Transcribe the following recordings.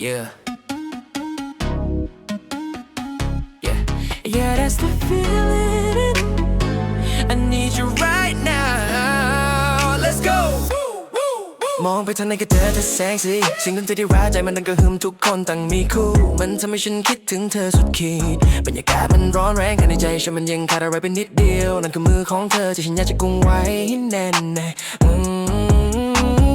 yeah. Yeah, yeah, that's the feeling. I need you right now. Let's go. มองไปทางไหนก็เจอแต่แสงสีสิ่งดนตรีที่ร้าใจมันดังกระหึ่มทุกคนต่างมีคู่ มันทำให้ฉันคิดถึงเธอสุดขีดบรรยากาศมันร้อนแรงข้างในใจฉันมันยังขาดอะไรไปนิดเดียว นั่นคือมือของเธอที่ฉันอยากจะกุมไว้ให้แน่นแน่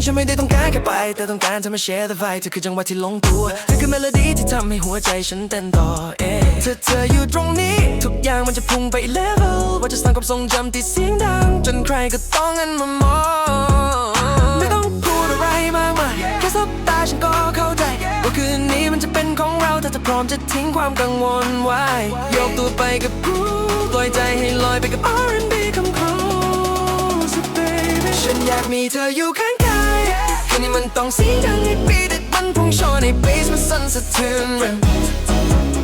ฉันไม่ได้ต้องการแค่ไป แต่ต้องการเธอมาแชร์ the vibe เธอคือจังหวะที่ลงตัวเธอคือเมโลดี้ที่ทำให้หัวใจฉันเต้นต่อเอ๊ะเธอเธออยู่ตรงนี้ ทุกอย่างมันจะพุ่งไป level ว่าจะสร้างความทรงจำที่เสียงดัง จนใครก็ต้องหันมามองไม่ต้องพูดอะไรมากมายแค่สบตาฉันก็เข้าใจว่าคืนนี้มันจะเป็นของเราถ้าเธอพร้อมจะทิ้งความกังวลไว้ยกตัวไปกับกูปล่อยใจให้ลอยไปกับ R&B คำครู So baby ฉันอยากมีเธออยู่ข้างกาย คืนนี้มันต้องเสียงดังให้ปีดมันพุ่งชนให้เบสมันสั่นสะเทือน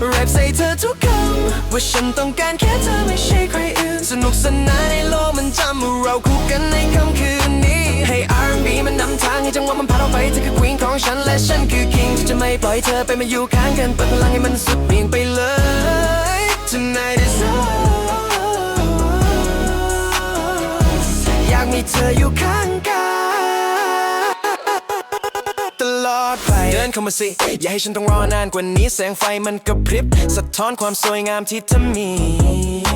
แรปใส่เธอทุกคำว่าฉันต้องการแค่เธอไม่ใช่ใครอื่น สนุกสนานในโลกมันจำเมื่อเราคู่กันในค่ำคืนนี้ ให้ R&B มันนำทางให้จังหวะมันพาเราไปเธอคือ queen ของฉันและฉันคือ king ที่จะไม่ปล่อยเธอไปมาอยู่ข้างกันเปิดพลังให้มันสุดเบี่ยงไปเลย Tonight is ours อยากมีเธออยู่ข้าง ดินเข้ามาสิ อย่าให้ฉันต้องรอนานกว่านี้แสงไฟมันกระพริบ สะท้อนความสวยงามที่เธอมี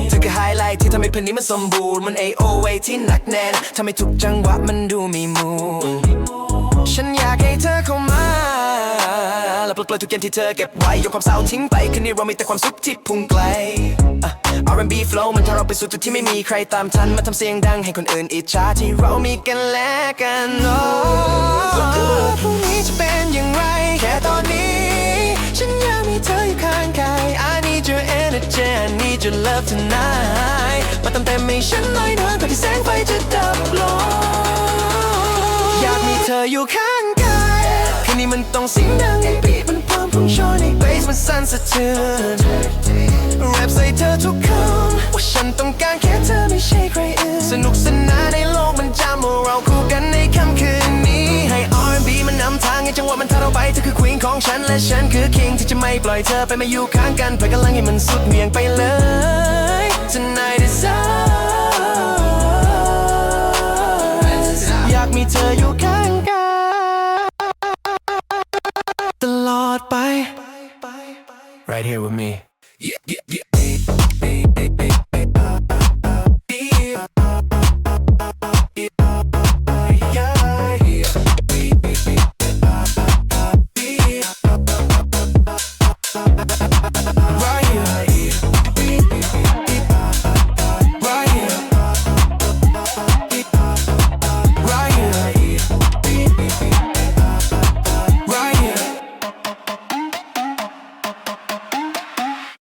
เธอคือไฮไลท์ที่ทำให้เพลงนี้มันสมบูรณ์มัน AOA ที่หนักแน่นทำให้ทุกจังหวะมันดูมีมูฉันอยากให้เธอเข้ามาและปลดปล่อยทุกอย่างที่เธอเก็บไว้ยกความเศร้าทิ้งไปคืนนี้เรามีแต่ความสุขที่พุ่งไกล R&B flow มันพาเราไปสู่จุดที่ไม่มีใครตามทันมาทำเสียงดังให้คนอื่นอิจฉาที่เรามีกันและกันโ love tonight มาเติมเต็มให้ฉันหน่อยเถอะก่อนที่แสงไฟจะดับลงอยากมีเธออยู่ข้างกายคืนนี้มันต้องเสียงดังให้บีทมันพร้อมพุ่งชนให้เบสมันสั่นสะเทือนแรปใส่เธอทุกคำว่าฉันต้องการแค่เธอไม่ใช่ใครอื่นสนุกสนานในโลกมันจำว่าเราคู่กันในค่ำคืนนี้ ให้ R&B มันนำทางให้จังหวะมันพาเราไปเธอคือ queen ของฉันและฉันคือ king ที่จะไม่ปล่อยเธอไปมาอยู่ข้างกันไปกันลังให้มันสุดเหวี่ยงไปเลย อยากมีเธออยู่ข้างกายตลอดไป Right here with me